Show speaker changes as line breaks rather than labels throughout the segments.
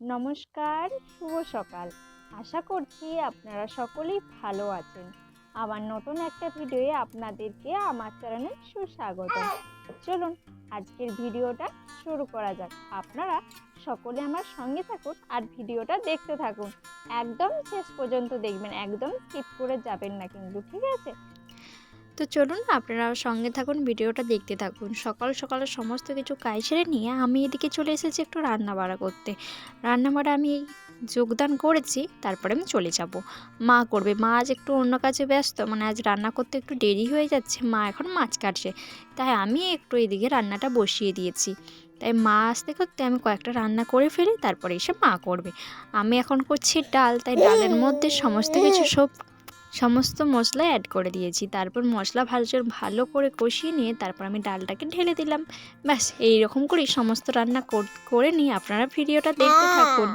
নমস্কার, শুভ সকাল। আশা করছি আপনারা সকলেই ভালো আছেন। আমার নতুন একটা ভিডিওয়ে আপনাদেরকে, আমার চ্যানেলে সুস্বাগত চলুন, আজকের ভিডিওটা শুরু করা যাক। আপনারা সকলে আমার সঙ্গে থাকুন আর ভিডিওটা দেখতে থাকুন। একদম শেষ পর্যন্ত দেখবেন, একদম স্কিপ করে যাবেন না কিন্তু, ঠিক আছে?
তো চলুন আপনারা সঙ্গে থাকুন, ভিডিওটা দেখতে থাকুন। সকাল সকালে সমস্ত কিছু কাজ সেরে নিয়ে আমি এদিকে চলে এসেছি একটু রান্না বাড়া করতে। রান্না বাড়া আমি যোগদান করেছি, তারপরে আমি চলে যাব। মা করবে। মা আজ একটু অন্য কাজে ব্যস্ত মানে আজ রান্না করতে একটু দেরি হয়ে যাচ্ছে, মা এখন মাছ কাটছে। তাই আমি একটু এদিকে রান্নাটা বসিয়ে দিয়েছি। তাই মা আসতে করতে আমি কয়েকটা রান্না করে ফেলি, তারপরে এসে মা করবে। আমি এখন করছি ডাল, তাই ডালের মধ্যে সমস্ত কিছু সব সমস্ত মশলা অ্যাড করে দিয়েছি। তারপর মশলা ভালো ভালো করে কষিয়ে নিয়ে তারপর আমি ডালটাকে ঢেলে দিলাম। ব্যাস, এইরকম করেই সমস্ত রান্না করে নিয়ে আপনারা ভিডিওটা দেখতে থাকুন।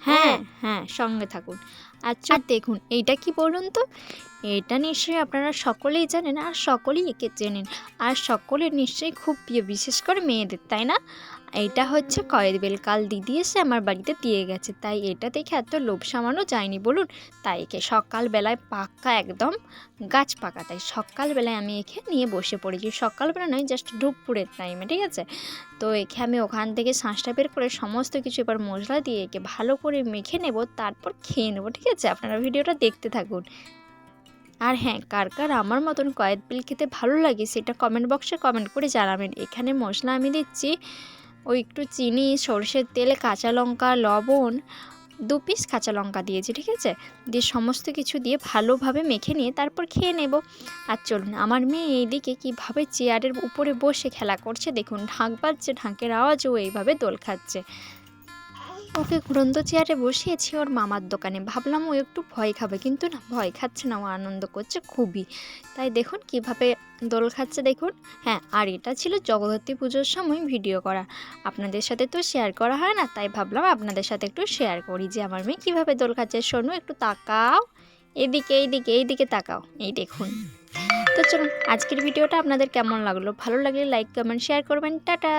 হ্যাঁ হ্যাঁ সঙ্গে থাকুন। আচ্ছা দেখুন, এইটা কি বলুন তো? এটা নিশ্চয়ই আপনারা সকলেই জানেন আর সকলেই একে চেনেন। আর সকলের নিশ্চয়ই খুব প্রিয়, বিশেষ করে মেয়েদের, তাই না? এটা হচ্ছে কয়েদ বেল কাল দিদি এসে আমার বাড়িতে দিয়ে গেছে। তাই এটা দেখে এত লোভ সামানো যায়নি বলুন। তাই একে সকালবেলায় পাক্কা একদম গাছ পাকা। তাই সকালবেলায় আমি একে নিয়ে বসে পড়েছি। সকালবেলা নয় জাস্ট দুপুরের টাইমে ঠিক আছে? তো একে আমি ওখান থেকে শাঁসটা বের করে সমস্ত কিছু এবার মশলা দিয়ে একে ভালো করে মেখে নেব, তারপর খেয়ে নেব, ঠিক আছে? আপনারা ভিডিওটা দেখতে থাকুন। আর হ্যাঁ কার কার আমার মতন কয়েদ বিল খেতে ভালো লাগে সেটা কমেন্ট বক্সে কমেন্ট করে জানাবেন। এখানে মশলা আমি দিচ্ছি ওই একটু চিনি, সর্ষের তেল, কাঁচা লঙ্কা, লবণ, দু পিস কাঁচা লঙ্কা দিয়েছি, ঠিক আছে? দিয়ে সমস্ত কিছু দিয়ে ভালোভাবে মেখে নিয়ে তারপর খেয়ে নেব। আর চলুন, আমার মেয়ে এইদিকে কীভাবে চেয়ারের উপরে বসে খেলা করছে, দেখুন, ঢাক বাজছে, ঢাকের আওয়াজও এইভাবে দোল খাচ্ছে। ওকে ঘুরন্ত চেয়ারে বসিয়েছি, ওর মামার দোকানে। ভাবলাম ও একটু ভয় খাবে, কিন্তু না, ভয় খাচ্ছে না, ও আনন্দ করছে খুবই। তাই দেখুন কীভাবে দোল খাচ্ছে দেখুন। হ্যাঁ আর এটা ছিল জগদ্ধাত্রী পুজোর সময় ভিডিও করা। আপনাদের সাথে তো শেয়ার করা হয় না, তাই ভাবলাম আপনাদের সাথে একটু শেয়ার করি যে, আমার মেয়ে কীভাবে দোল খাচ্ছে শোনো, একটু তাকাও। এদিকে, এইদিকে এইদিকে তাকাও, এই দেখুন। তো চলুন, আজকের ভিডিওটা আপনাদের কেমন লাগল? ভালো লাগলে লাইক কমেন্ট শেয়ার করবেন। টাটা!